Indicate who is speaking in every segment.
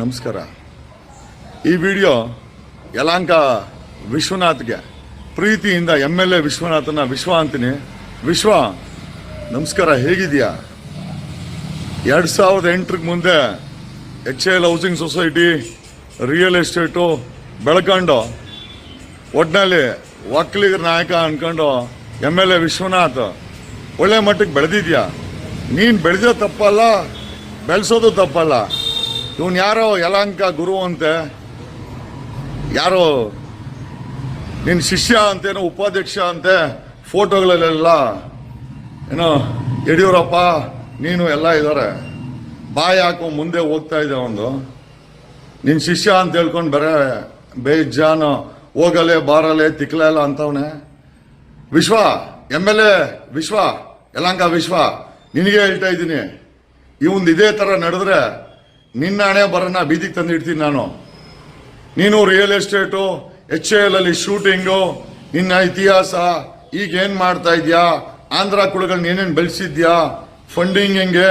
Speaker 1: ನಮಸ್ಕಾರ. ಈ ವಿಡಿಯೋ ಯಲಾಂಕ ವಿಶ್ವನಾಥ್ಗೆ, ಪ್ರೀತಿಯಿಂದ ಎಂ ಎಲ್ ಎ ವಿಶ್ವನಾಥನ ವಿಶ್ವ ಅಂತೀನಿ. ವಿಶ್ವ, ನಮಸ್ಕಾರ ಹೇಗಿದೆಯಾ ಎರಡು ಸಾವಿರದ ಎಂಟರಿಗೆ ಮುಂದೆ H L housing society, real estate, ಬೆಳ್ಕೊಂಡು ಒಟ್ಟಿನಲ್ಲಿ ಒಕ್ಕಲಿಗರ ನಾಯಕ ಅಂದ್ಕೊಂಡು ಎಂ ಎಲ್ ಎ ವಿಶ್ವನಾಥ್ ಒಳ್ಳೆ ಮಟ್ಟಕ್ಕೆ ಬೆಳೆದಿದ್ಯಾ ನೀನು ಬೆಳೆದೋ ತಪ್ಪಲ್ಲ, ಬೆಳೆಸೋದು ತಪ್ಪಲ್ಲ. ಇವನು ಯಾರೋ ಯಲಾಂಕ ಗುರು ಅಂತೆ, ಯಾರೋ ನಿನ್ನ ಶಿಷ್ಯ ಅಂತೇನೋ, ಉಪಾಧ್ಯಕ್ಷ ಅಂತೆ, ಫೋಟೋಗಳಲ್ಲೆಲ್ಲ, ಏನೋ, ಯಡಿಯೂರಪ್ಪ, ನೀನು ಎಲ್ಲ ಇದ್ದಾರೆ ಬಾಯಿ ಹಾಕೋ ಮುಂದೆ ಹೋಗ್ತಾ ಇದೆ ಅವನು ನಿನ್ನ ಶಿಷ್ಯ ಅಂತ ಹೇಳ್ಕೊಂಡು ಬರೇ, ಬೇಜಾನು, ಹೋಗಲೆ, ಬಾರಲೆ ತಿಕ್ಲಲ್ಲ ಅಂತವನೇ. ವಿಶ್ವ, ಎಂ ಎಲ್ ಎ, ವಿಶ್ವ ಯಲಾಂಕ ವಿಶ್ವ, ನಿನಗೆ ಹೇಳ್ತಾ ಇದ್ದೀನಿ. ಇವಂದು ಇದೇ ಥರ ನಡೆದ್ರೆ ನಿನ್ನ ಹಣೆ ಬರೋಣ ಬೀದಿಗೆ ತಂದು ಇಡ್ತೀನಿ ನಾನು. ನೀನು ರಿಯಲ್ ಎಸ್ಟೇಟು ಎಚ್ ಎಲ್ ಅಲ್ಲಿ ಶೂಟಿಂಗು ನಿನ್ನ ಇತಿಹಾಸ, ಈಗ ಏನು ಮಾಡ್ತಾ ಇದೆಯಾ? ಆಂಧ್ರ ಕುಳಗಳನ್ನ ಏನೇನು ಬೆಳೆಸಿದ್ಯಾ? ಫಂಡಿಂಗ್ ಹೆಂಗೆ?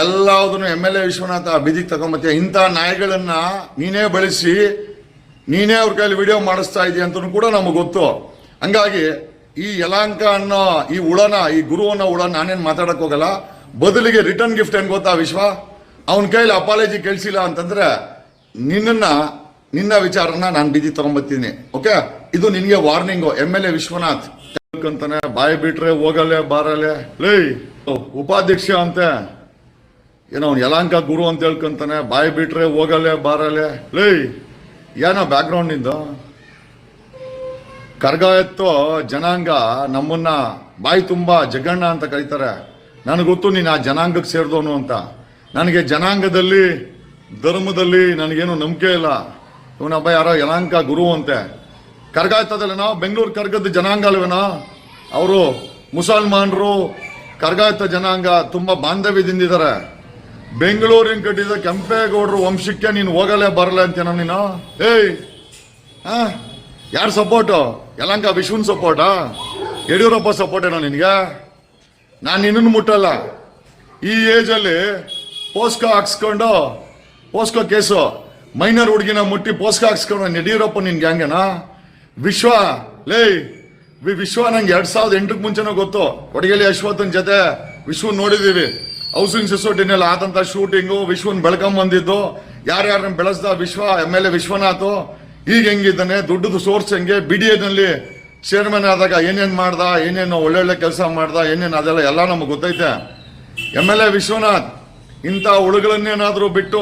Speaker 1: ಎಲ್ಲದನ್ನು ಎಂ ಎಲ್ ಎ ವಿಶ್ವನಾಥ ಬೀದಿಗೆ ತಗೊಂಬತ್ತೀಯ ಇಂಥ ನಾಯಿಗಳನ್ನು ನೀನೇ ಬಳಸಿ, ನೀನೇ ಅವ್ರ ಕೈಲಿ ವಿಡಿಯೋ ಮಾಡಿಸ್ತಾ ಇದೀಯ ಅಂತ ಕೂಡ ನಮಗೆ ಗೊತ್ತು. ಹಂಗಾಗಿ ಈ ಯಲಾಂಕ ಅನ್ನೋ ಈ ಉಳನ, ಈ ಗುರುವನ್ನ ನಾನೇನು ಮಾತಾಡಕ್ ಹೋಗಲ್ಲ. ಬದಲಿಗೆ ರಿಟರ್ನ್ ಗಿಫ್ಟ್ ಏನು ಗೊತ್ತಾ ವಿಶ್ವ? ಅವನ ಕೈಲಿ ಅಪಾಲಜಿ ಕೇಳಿಸಿಲ್ಲ ಅಂತಂದ್ರೆ ನಿನ್ನನ್ನ, ನಿನ್ನ ವಿಚಾರನ ನಾನು ಬೀದಿ ತಗೊಂಬತ್ತೀನಿ ಓಕೆ ಇದು ನಿನಗೆ warning M L A Vishwanath ಅಂತಾನೆ, ಬಾಯಿ ಬಿಟ್ರೆ ಹೋಗಲೆ ಬಾರಲೆ ಲೇ ಉಪಾಧ್ಯಕ್ಷ ಅಂತೆ. ಏನೋ ಅವ್ನು ಯಲಾಂಕ ಗುರು ಅಂತ ಹೇಳ್ಕೊಂತಾನೆ ಬಾಯಿ ಬಿಟ್ರೆ ಹೋಗಲೆ ಬಾರಲೆ ಲೇ ಏನೋ ಬ್ಯಾಕ್ಗ್ರೌಂಡ್ ನಿಂದು? ಕರ್ಗ ಎತ್ತೋ ಜನಾಂಗ ನಮ್ಮನ್ನ ಬಾಯಿ ತುಂಬಾ ಜಗಣ್ಣ ಅಂತ ಕರೀತಾರೆ. ನನಗೆ ಗೊತ್ತು ನೀನು ಆ ಜನಾಂಗಕ್ಕೆ ಸೇರಿದವನು ಅಂತ. ನನಗೆ ಜನಾಂಗದಲ್ಲಿ, ಧರ್ಮದಲ್ಲಿ ನನಗೇನು ನಂಬಿಕೆ ಇಲ್ಲ. ಇವನೊಬ್ಬ ಯಾರೋ ಜನಾಂಗ ಗುರು ಅಂತೆ. ಕರ್ಗ ಎತ್ತದಲ್ಲೇನೋ ಬೆಂಗಳೂರು ಕರ್ಗದ ಜನಾಂಗ ಅಲ್ವೇನೋ? ಅವರು ಮುಸಲ್ಮಾನರು ಕರ್ಗ ಎತ್ತ ಜನಾಂಗ ತುಂಬ ಬಾಂಧವ್ಯದಿಂದಿದ್ದಾರೆ ಬೆಂಗಳೂರಿನ ಕಟ್ಟಿದ ಕೆಂಪೇಗೌಡರು ವಂಶಕ್ಕೆ ನೀನು ಹೋಗಲೇ ಬರಲೇ ಅಂತೇನೋ ನೀನು? ಏಯ್! ಹಾ? ಯಾರು ಸಪೋರ್ಟು ಯಲಂಕ ವಿಶ್ವನ್ ಸಪೋರ್ಟಾ ಯಡಿಯೂರಪ್ಪ ಸಪೋರ್ಟ್ ಏನೋ ನಿನಗೆ? ನಾನು ನಿನ್ನನ್ನು ಮುಟ್ಟಲ್ಲ. ಈ ಏಜಲ್ಲಿ ಪೋಸ್ಕೋ ಹಾಕ್ಸ್ಕೊಂಡು, ಪೋಸ್ಕೋ ಕೇಸು. ಮೈನರ್ ಹುಡುಗಿನ ಮುಟ್ಟಿ ಪೋಸ್ಕೋ ಹಾಕ್ಸ್ಕೊಂಡು ಯಡಿಯೂರಪ್ಪ ನಿನ್ಗೆ ಹಂಗೆನಾ ವಿಶ್ವ ಲೇ ವಿ ವಿಶ್ವ ನಂಗೆ ಎರಡು ಸಾವಿರದ ಎಂಟಕ್ಕೆ ಮುಂಚೆನೂ ಗೊತ್ತು. ಕೊಡಗೇಲಿ ಅಶ್ವಥನ್ ಜೊತೆ ವಿಶ್ವನ್ ನೋಡಿದ್ದೀವಿ ಹೌಸಿಂಗ್ ಸೊಸೈಟಿನಲ್ಲಿ ಆದಂತ ಶೂಟಿಂಗು, ವಿಶ್ವನ್ ಬೆಳ್ಕೊಂಬಂದಿದ್ದು ಯಾರ್ಯಾರನ್ನ ಬೆಳೆಸ್ದ ವಿಶ್ವ, ಎಂ ಎಲ್ ಎ ವಿಶ್ವನಾಥ್. ಈಗ ಹೆಂಗಿದ್ದಾನೆ? ದುಡ್ಡದು ಸೋರ್ಸ್ ಹೆಂಗೆ? ಬಿ ಡಿ ಎನಲ್ಲಿ ಚೇರ್ಮನ್ ಆದಾಗ ಏನೇನು ಮಾಡ್ದ, ಏನೇನು ಒಳ್ಳೊಳ್ಳೆ ಕೆಲಸ ಮಾಡ್ದ, ಏನೇನು ಅದೆಲ್ಲ ಎಲ್ಲ ನಮಗೆ ಗೊತ್ತೈತೆ. ಎಂ ಎಲ್ ಎ ವಿಶ್ವನಾಥ್, ಇಂಥ ಹುಳುಗಳನ್ನೇನಾದರೂ ಬಿಟ್ಟು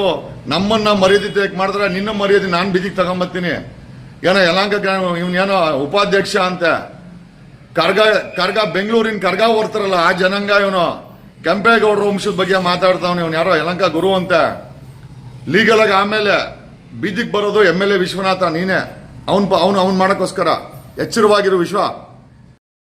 Speaker 1: ನಮ್ಮನ್ನು ಮರ್ಯಾದೆ ಮಾಡಿದ್ರೆ ನಿನ್ನ ಮರ್ಯಾದೆ ನಾನು ಬಿದಿಗೆ ತಗೊಂಬತ್ತೀನಿ. ಏನೋ ಯಲಾಂಕ ಇವನೇನೋ ಉಪಾಧ್ಯಕ್ಷ ಅಂತ. ಕರ್ಗ ಕರ್ಗ ಬೆಂಗಳೂರಿನ ಕರ್ಗ ಓರ್ತಾರಲ್ಲ ಆ ಜನಾಂಗ ಇವನು. ಕೆಂಪೇಗೌಡರ ವಂಶದ ಬಗ್ಗೆ ಮಾತಾಡ್ತಾವನು ಇವನು ಯಾರೋ ಯಲಂಕ ಗುರು ಅಂತ. ಲೀಗಲಾಗಿ ಆಮೇಲೆ ಬೀದಿಗೆ ಬರೋದು ಎಂ ಎಲ್ ಎ ವಿಶ್ವನಾಥ, ನೀನೇ. ಅವ್ನು ಅವನು, ಅವ್ನು ಮಾಡಕ್ಕೋಸ್ಕರ. ಎಚ್ಚರವಾಗಿರು ವಿಶ್ವ.